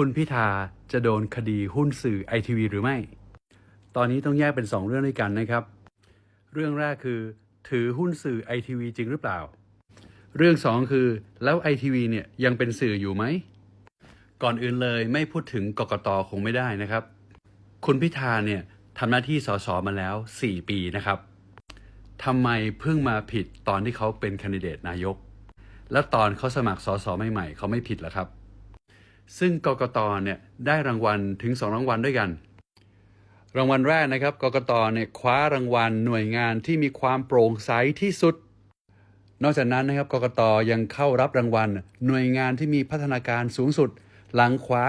คุณพิธาจะโดนคดีหุ้นสื่อไอทีวีหรือไม่ ตอนนี้ต้องแยกเป็น 2 เรื่องด้วยกันนะครับ เรื่องแรกคือ ถือหุ้นสื่อไอทีวีจริงหรือเปล่า เรื่อง 2 คือ แล้วไอทีวีเนี่ยยังเป็นสื่ออยู่ไหม ก่อนอื่นเลยไม่พูดถึงกกตคงไม่ได้นะครับ คุณพิธาเนี่ยทำหน้าที่สสมาแล้ว 4 ปีนะครับทำไมเพิ่งมาผิดตอนที่เขาเป็นคนดิเดตนายก แล้วตอนเขาสมัครสสใหม่ๆเขาไม่ผิดหรอครับ ซึ่งกกตเนี่ยได้รางวัลถึง 2 รางวัลด้วยกัน รางวัลแรกนะครับกกตเนี่ยคว้ารางวัลหน่วยงานที่มีความโปร่งใสที่สุด นอกจากนั้นนะครับกกตยังเข้ารับรางวัล หน่วยงานที่มีพัฒนาการสูงสุด หลังคว้า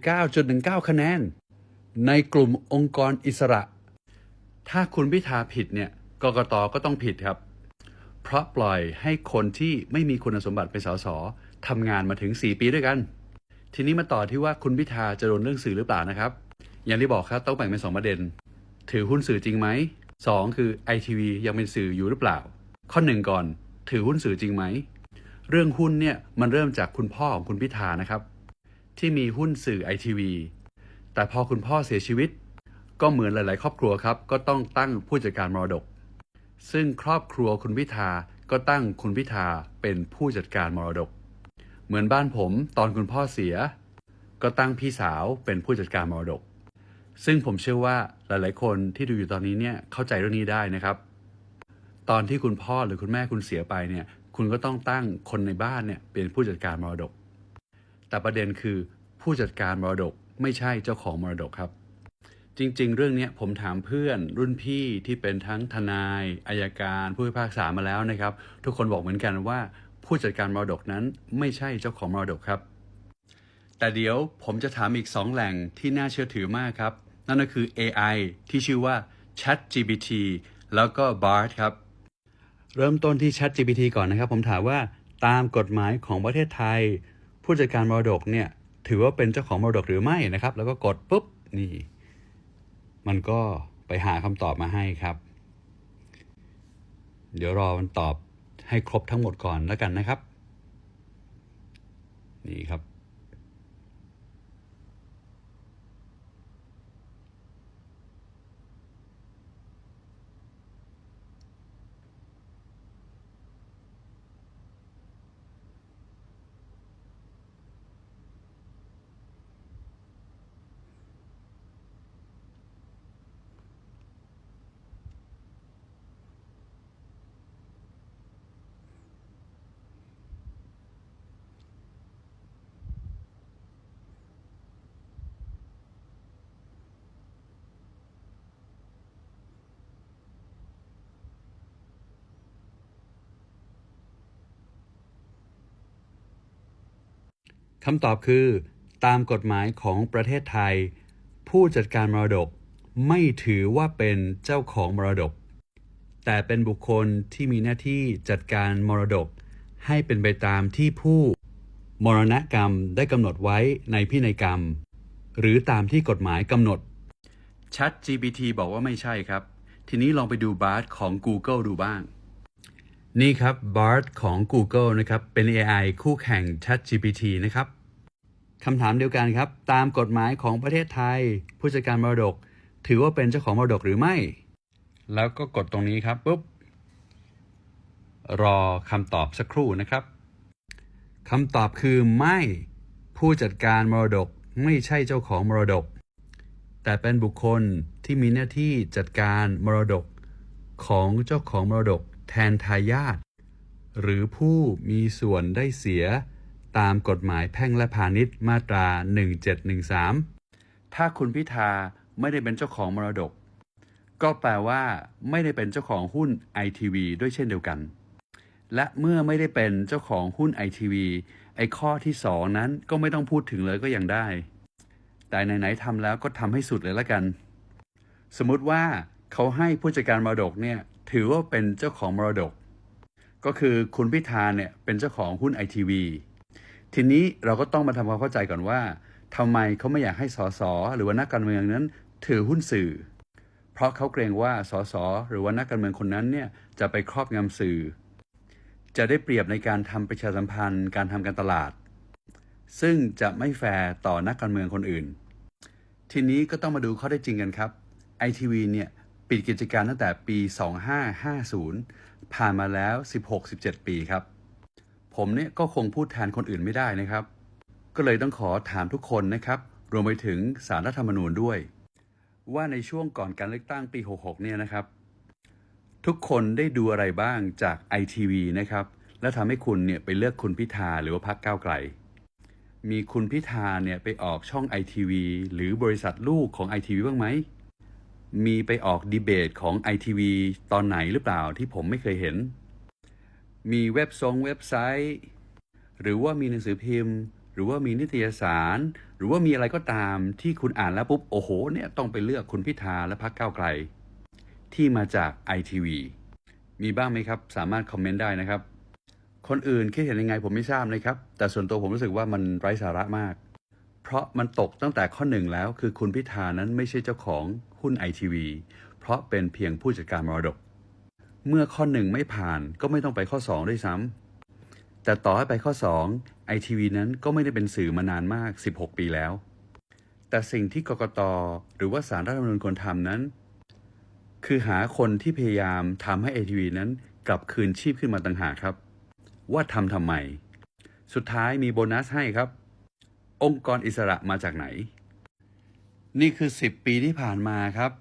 89.19 คะแนน ในกลุ่มองค์กรอิสระ ถ้าคุณพิธาผิดเนี่ยกกตก็ต้องผิดครับ เพราะปล่อยให้คนที่ไม่มีคุณสมบัติเป็นสสทำงานมาถึง 4 ปีด้วยกัน ทีนี้มาต่อที่ว่าคุณพิธาจะโดนเรื่องสื่อหรือเปล่านะครับ อย่างที่บอกครับต้องแบ่งเป็นสองประเด็น ถือหุ้นสื่อจริงไหมสองคือไอทีวียังเป็นสื่ออยู่หรือเปล่า ข้อหนึ่งก่อน ถือหุ้นสื่อจริงไหม เรื่องหุ้นเนี่ยมันเริ่มจากคุณพ่อของคุณพิธานะครับ ที่มีหุ้นสื่อไอทีวีแต่พอคุณพ่อเสียชีวิต ก็เหมือนหลาย ๆ ครอบครัวครับก็ต้องตั้งผู้จัดการมรดก ซึ่งครอบครัวคุณพิธาก็ตั้งคุณพิธาเป็นผู้จัดการมรดก เหมือนบ้านผมตอนคุณพ่อเสีย ก็ตั้งพี่สาวเป็นผู้จัดการมรดก ซึ่งผมเชื่อว่าหลาย ๆ คนที่ดูอยู่ตอนนี้เนี่ยเข้าใจเรื่องนี้ได้นะครับ ตอนที่คุณพ่อหรือคุณแม่คุณเสียไปเนี่ย คุณก็ต้องตั้งคนในบ้านเนี่ยเป็นผู้จัดการมรดก แต่ประเด็นคือผู้จัดการมรดกไม่ใช่เจ้าของมรดกครับ จริง ๆ เรื่องนี้ผมถามเพื่อนรุ่นพี่ที่เป็นทั้งทนายอายการ ผู้พิพากษามาแล้วนะครับ ทุกคนบอกเหมือนกันว่า ผู้จัดการมรดกนั้นไม่ใช่เจ้าของมรดกครับ แต่เดี๋ยวผมจะถามอีก 2 แหล่งที่น่าเชื่อถือมากครับ นั่นก็คือ AI ที่ชื่อว่า ChatGPT แล้วก็ Bard ครับ เริ่มต้นที่ ChatGPT ก่อนนะครับ ผมถามว่าตามกฎหมายของประเทศไทย ผู้จัดการมรดกเนี่ยถือว่าเป็นเจ้าของมรดกหรือไม่นะครับ แล้วก็กดปุ๊บนี่ มันก็ไปหาคำตอบมาให้ครับ เดี๋ยวรอมันตอบ ให้ครบทั้งหมดก่อนแล้วกันนะครับ นี่ครับ คำตอบคือ ตามกฎหมายของประเทศไทย ผู้จัดการมรดกไม่ถือว่าเป็นเจ้าของมรดก แต่เป็นบุคคลที่มีหน้าที่จัดการมรดก ให้เป็นไปตามที่ผู้มรณกรรมได้กำหนดไว้ในพินัยกรรม หรือตามที่กฎหมายกำหนด Chat GPT บอกว่าไม่ใช่ครับ ทีนี้ลองไปดู Bard ของ Google ดูบ้าง นี่ครับ Bard ของ Google นะครับ เป็น AI คู่แข่ง ChatGPT นะครับคำถามเดียวกันครับ ตามกฎหมายของประเทศไทย ผู้จัดการมรดก ถือว่าเป็นเจ้าของมรดกหรือไม่ แล้วก็กดตรงนี้ครับปุ๊บ รอคำตอบสักครู่นะครับคำตอบคือไม่ผู้จัดการมรดกไม่ใช่เจ้าของมรดก แต่เป็นบุคคลที่มีหน้าที่จัดการมรดกของเจ้าของมรดก แทนทายาทหรือผู้มีส่วนได้เสียตามกฎหมายแพ่งและพาณิชย์มาตรา 1713 ถ้าคุณพิธาไม่ได้เป็นเจ้าของมรดก ก็แปลว่าไม่ได้เป็นเจ้าของหุ้น ITV ด้วยเช่นเดียวกัน และเมื่อไม่ได้เป็นเจ้าของหุ้น ITV ไอข้อที่สองนั้นก็ไม่ต้องพูดถึงเลยก็ยังได้ แต่ไหนๆทำแล้วก็ทำให้สุดเลยละกัน สมมติว่าเขาให้ผู้จัดการมรดกเนี่ย ถือว่าเป็นเจ้าของมรดก ก็คือคุณพิธาเนี่ยเป็นเจ้าของหุ้น ITV ทีนี้เราก็ต้องมาทำความเข้าใจก่อนว่าทำไมเขาไม่อยากให้สสหรือว่านักการเมืองนั้น ถือหุ้นสื่อ เพราะเขาเกรงว่าสสหรือว่านักการเมืองคนนั้นเนี่ยจะไปครอบงำสื่อ จะได้เปรียบในการทำประชาสัมพันธ์ การทำการตลาด ซึ่งจะไม่แฟร์ต่อนักการเมืองคนอื่น ทีนี้ก็ต้องมาดูข้อได้จริงกันครับ ITV เนี่ย ปิดกิจการตั้งแต่ปี 2550 ผ่านมาแล้ว 16-17 ปีครับ ผมเนี่ยก็คงพูดแทนคนอื่นไม่ได้นะครับ ก็เลยต้องขอถามทุกคนนะครับ รวมไปถึงสารรัฐธรรมนูญด้วย ว่าในช่วงก่อนการเลือกตั้งปี 66 เนี่ยนะครับ ทุกคนได้ดูอะไรบ้างจาก ITV นะครับ แล้วทำให้คุณเนี่ยไปเลือกคุณพิธาหรือว่าพรรคก้าวไกล มีคุณพิธาเนี่ยไปออกช่อง ITV หรือบริษัทลูกของ ITV บ้างไหม มีไปออกดีเบตของ ITV ตอนไหนหรือเปล่าที่ผมไม่เคยเห็น มีเว็บทรงเว็บไซต์ หรือว่ามีหนังสือพิมพ์ หรือว่ามีนิตยสาร หรือว่ามีอะไรก็ตามที่คุณอ่านแล้วปุ๊บ โอ้โห เนี่ยต้องไปเลือกคุณพิธาและพรรคก้าวไกล ที่มาจาก ITV มีบ้างไหมครับ สามารถคอมเมนต์ได้นะครับ คนอื่นคิดเห็นยังไงผมไม่ทราบนะครับ แต่ส่วนตัวผมรู้สึกว่ามันไร้สาระมาก เพราะมันตกตั้งแต่ข้อหนึ่งแล้วคือคุณพิธานั้นไม่ใช่เจ้าของหุ้น ITV เพราะเป็นเพียงผู้จัดการมรดก เมื่อข้อหนึ่งไม่ผ่านก็ไม่ต้องไปข้อ 2 ด้วยซ้ำแต่ต่อให้ไปข้อ2 ITV นั้นก็ไม่ได้เป็นสื่อมานานมาก 16 ปีแล้ว แต่สิ่งที่กกตหรือว่าสารรัฐธรรมนูญควรทำนั้น คือหาคนที่พยายามทำให้ ITV นั้นกลับคืนชีพขึ้นมาต่างหากครับ ว่าทำทำไม สุดท้ายมีโบนัสให้ครับ องค์กรอิสระมาจากไหน นี่คือ 10 ปีที่ผ่านมาครับ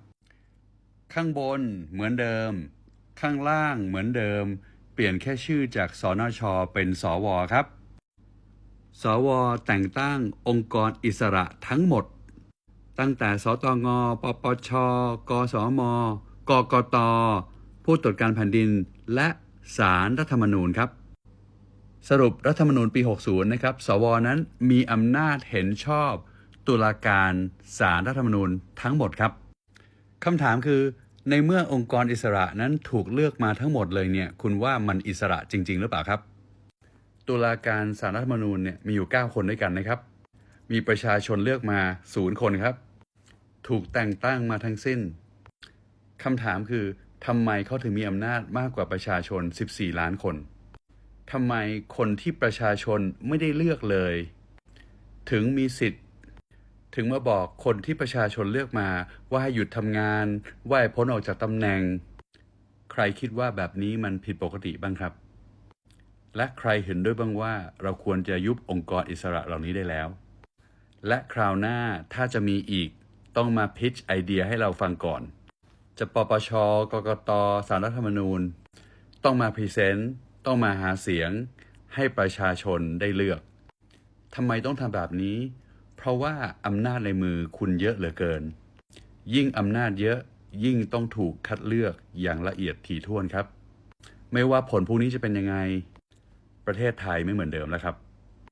ข้างบนเหมือนเดิม ข้างล่างเหมือนเดิม เปลี่ยนแค่ชื่อจากสนชเป็นสวครับ สวแต่งตั้งองค์กรอิสระทั้งหมด ตั้งแต่สตงปปช กสม กกตผู้ตรวจการแผ่นดิน และสารรัฐธรรมนูญครับ สรุปรัฐธรรมนูญปี 60 นะครับ สวนั้นมีอำนาจเห็นชอบ ตุลาการสารรัฐธรรมนูญทั้งหมดครับคำถามคือ ในเมื่อองค์กรอิสระนั้นถูกเลือกมาทั้งหมดเลยเนี่ย คุณว่ามันอิสระจริง ๆ หรือเปล่าครับ ตุลาการสารรัฐธรรมนูญเนี่ยมีอยู่ 9 คนด้วยกันนะครับ มีประชาชนเลือกมาศูนย์คนครับ ถูกแต่งตั้งมาทั้งสิ้นคำถามคือทำไมเขาถึงมีอำนาจมากกว่าประชาชน 14 ล้านคน ทำไมคนที่ประชาชนไม่ได้เลือกเลย ถึงมีสิทธิ์ ถึงมาบอกคนที่ประชาชนเลือกมาว่าให้หยุดทำงานว่าให้พ้นออกจากตำแหน่ง ใครคิดว่าแบบนี้มันผิดปกติบ้างครับ และใครเห็นด้วยบ้างว่าเราควรจะยุบองค์กรอิสระเหล่านี้ได้แล้ว และคราวหน้าถ้าจะมีอีกต้องมาพิชไอเดียให้เราฟังก่อน จะปปช กกตสารรัฐธรรมนูญ ต้องมาพรีเซนต์ ต้องมาหาเสียงให้ประชาชนได้เลือกทำไมต้องทำแบบนี้ เพราะว่าอำนาจในมือคุณเยอะเหลือเกิน ยิ่งอำนาจเยอะยิ่งต้องถูกคัดเลือกอย่างละเอียดถี่ถ้วนครับ ไม่ว่าผลพวกนี้จะเป็นยังไง ประเทศไทยไม่เหมือนเดิมแล้วครับ